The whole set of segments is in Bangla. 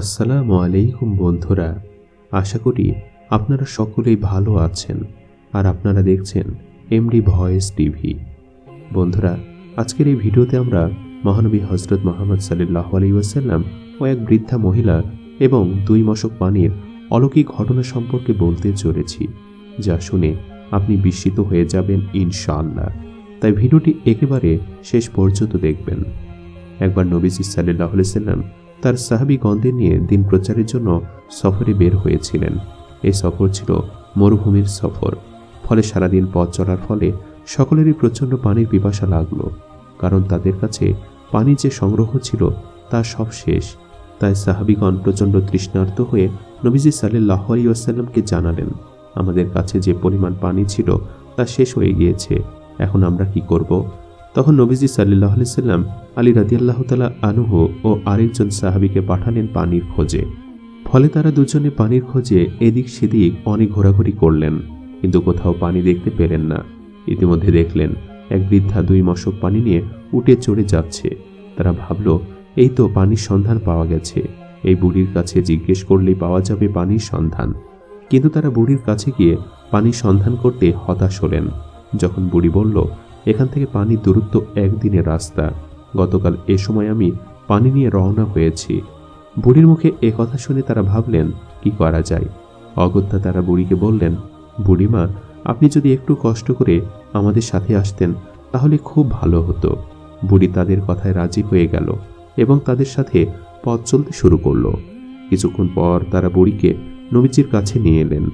আসসালামু আলাইকুম বন্ধুরা, আশা করি আপনারা সকলেই ভালো আছেন আর আপনারা দেখছেন এমডি ভয়েস টিভি বন্ধুরা, আজকের এই ভিডিওতে আমরা মহানবী হজরত মোহাম্মদ সাল্লাহ আলী ওয়াসাল্লাম ও এক বৃদ্ধা মহিলা এবং দুই মশক পানির অলৌকিক ঘটনা সম্পর্কে বলতে চলেছি, যা শুনে আপনি বিস্মিত হয়ে যাবেন ইনশাআল্লাহ। তাই ভিডিওটি একেবারে শেষ পর্যন্ত দেখবেন। একবার নবীজি সাল্লাহ সাল্লাম তার সাহাবিগণদের নিয়ে দিন প্রচারের জন্য সফরে বের হয়েছিলেন। এই সফর ছিল মরুভূমির সফর। ফলে সারাদিন পথ চলার ফলে সকলেরই প্রচণ্ড পানির পিপাসা লাগল। কারণ তাদের কাছে পানি যে সংগ্রহ ছিল তা সব শেষ। তাই সাহাবিগণ প্রচণ্ড তৃষ্ণার্ত হয়ে নবীজি সাল্লাহ আলিয়াসাল্লামকে জানালেন, আমাদের কাছে যে পরিমাণ পানি ছিল তা শেষ হয়ে গিয়েছে। এখন আমরা কি করব? তখন নবীজি সাল্লাহ সাল্লাম আলী রাদিয়াল্লাহ তালা আনুহ ও আরেকজন সাহাবিকে পাঠালেন পানির খোঁজে। ফলে তারা দুজনে পানির খোঁজে এদিক সেদিক অনেক ঘোরাঘুরি করলেন, কিন্তু কোথাও পানি দেখতে পেলেন না। ইতিমধ্যে দেখলেন, এক বৃদ্ধা দুই মশক পানি নিয়ে উঠে চড়ে যাচ্ছে। তারা ভাবল, এই তো পানির সন্ধান পাওয়া গেছে। এই বুড়ির কাছে জিজ্ঞেস করলেই পাওয়া যাবে পানির সন্ধান। কিন্তু তারা বুড়ির কাছে গিয়ে পানির সন্ধান করতে হতাশ হলেন। যখন বুড়ি বলল এখান থেকে পানির দূরত্ব একদিনের রাস্তা। গতকাল এ সময় আমি পানি নিয়ে রওনা হয়েছি। বুড়ির মুখে এ কথা শুনে তারা ভাবলেন, কি করা যায়? অগত্যা তারা বুড়িকে বললেন, বুড়িমা, আপনি যদি একটু কষ্ট করে আমাদের সাথে আসতেন, তাহলে খুব ভালো হতো। বুড়ি তাদের কথায় রাজি হয়ে গেল এবং তাদের সাথে পথ চলতে শুরু করল। কিছুক্ষণ পর তারা বুড়িকে নবীজির কাছে নিয়ে এলেন।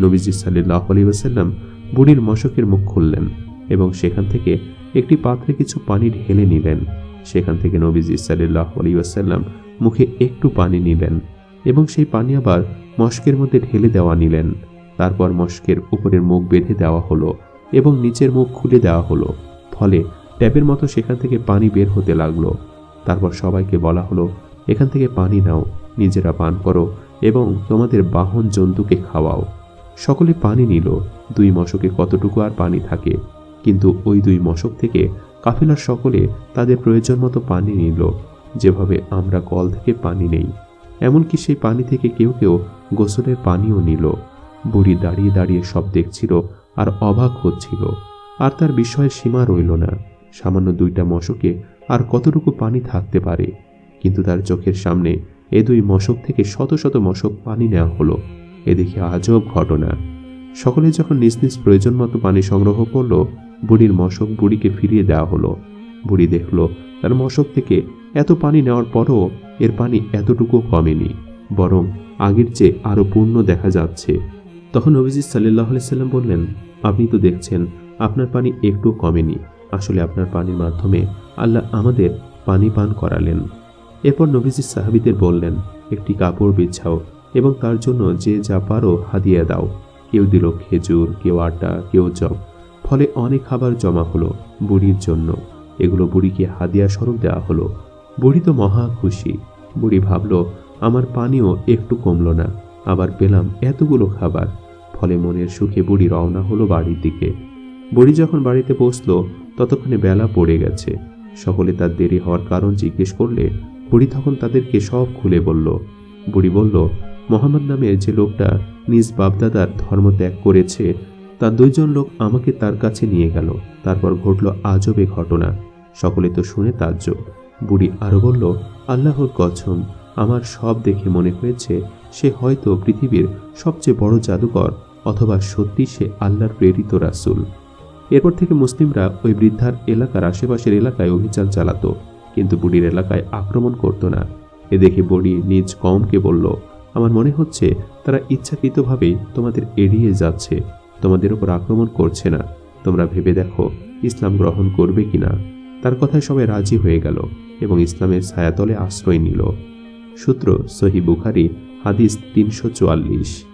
নবীজি সাল্লাহ আলী ওসাল্লাম বুড়ির মশকের মুখ খুললেন। এবং সেখান থেকে একটি পাত্রে কিছু পানি ঢেলে নিলেন সেখান থেকে নবীজি সাল্লাহ আলী ওয়াসাল্লাম মুখে একটু পানি নিলেন এবং সেই পানি আবার মস্কের মধ্যে ঢেলে দেওয়া নিলেন। তারপর মস্কের উপরের মুখ বেঁধে দেওয়া হলো এবং নিচের মুখ খুলে দেওয়া হলো। ফলে ট্যাপের মতো সেখান থেকে পানি বের হতে লাগল। তারপর সবাইকে বলা হলো, এখান থেকে পানি নাও, নিজেরা পান করো এবং তোমাদের বাহন জন্তুকে খাওয়াও। সকলে পানি নিল। দুই মশকে কতটুকু আর পানি থাকে? কিন্তু ওই দুই মশক থেকে কাফিলার সকলে তাদের প্রয়োজন মতো পানি নিল, যেভাবে আমরা কল থেকে পানি নেই। এমনকি সেই পানি থেকে কেউ কেউ গোসলের পানিও নিল। বুড়ি দাঁড়িয়ে দাঁড়িয়ে সব দেখছিল আর অবাক হচ্ছিল। আর তার বিষয়ের সীমা রইল না। সামান্য দুইটা মশকে আর কতটুকু পানি থাকতে পারে? কিন্তু তার চোখের সামনে এ দুই মশক থেকে শত শত মশক পানি নেওয়া হলো। এ দেখে আজব ঘটনা। সকলে যখন নিজ নিজ প্রয়োজন মতো পানি সংগ্রহ করল বুড়ির মশক বুড়িকে ফিরিয়ে দেওয়া হলো। বুড়ি দেখল, তার মশক থেকে এত পানি নেওয়ার পরও এর পানি এতটুকু কমেনি, বরং আগের চেয়ে আরও পূর্ণ দেখা যাচ্ছে। তখন অভিজিৎ সাল্লাহ সাল্লাম বললেন, আপনি তো দেখছেন, আপনার পানি একটু কমেনি। আসলে আপনার পানির মাধ্যমে আল্লাহ আমাদের পানি পান করালেন। এরপর নবীজি সাহাবিদের বললেন, একটি কাপড় বিছাও এবং তার জন্য যে যা পারো হাদিয়া দাও। কেউ দিল খেজুর, কেউ আটা, কেউ জব ফলে অনেক খাবার জমা হলো বুড়ির জন্য। এগুলো বুড়িকে হাদিয়া স্বরূপ দেওয়া হলো। বুড়ি তো মহা খুশি। বুড়ি ভাবল, আমার পানিও একটু কমলো না। আবার পেলাম এতগুলো খাবার। ফলে মনের সুখে বুড়ি রওনা হলো বাড়ির দিকে। বুড়ি যখন বাড়িতে পৌঁছলো ততক্ষণে বেলা পড়ে গেছে। সকলে তার দেরি হওয়ার কারণ জিজ্ঞেস করলে বুড়ি তখন তাদেরকে সব খুলে বলল। বুড়ি বলল, মোহাম্মদ নামের যে লোকটা নিজ বাপদাদার ধর্ম ত্যাগ করেছে তার দুইজন লোক আমাকে তার কাছে নিয়ে গেল। তারপর ঘটল আজবে ঘটনা। সকলে তো শুনে তাজ্জব বুড়ি আরও বলল, আল্লাহর কছম আমার সব দেখে মনে হয়েছে সে হয়তো পৃথিবীর সবচেয়ে বড় জাদুকর অথবা সত্যি সে আল্লাহর প্রেরিত রাসুল। এরপর থেকে মুসলিমরা ওই বৃদ্ধার এলাকার আশেপাশের এলাকায় অভিযান চালাত, কিন্তু বুড়ির এলাকায় আক্রমণ করতো না। এ দেখে বুড়ি নিজ কমকে বলল, আমার মনে হচ্ছে তারা ইচ্ছাকৃতভাবেই তোমাদের এড়িয়ে যাচ্ছে। তোমাদের উপর আক্রমণ করছে না। তোমরা ভেবে দেখো, ইসলাম গ্রহণ করবে কিনা। তার কথায় সবাই রাজি হয়ে গেল এবং ইসলামের ছায়াতলে আশ্রয় নিল। সূত্র সহি বুখারি হাদিস তিনশো চুয়াল্লিশ।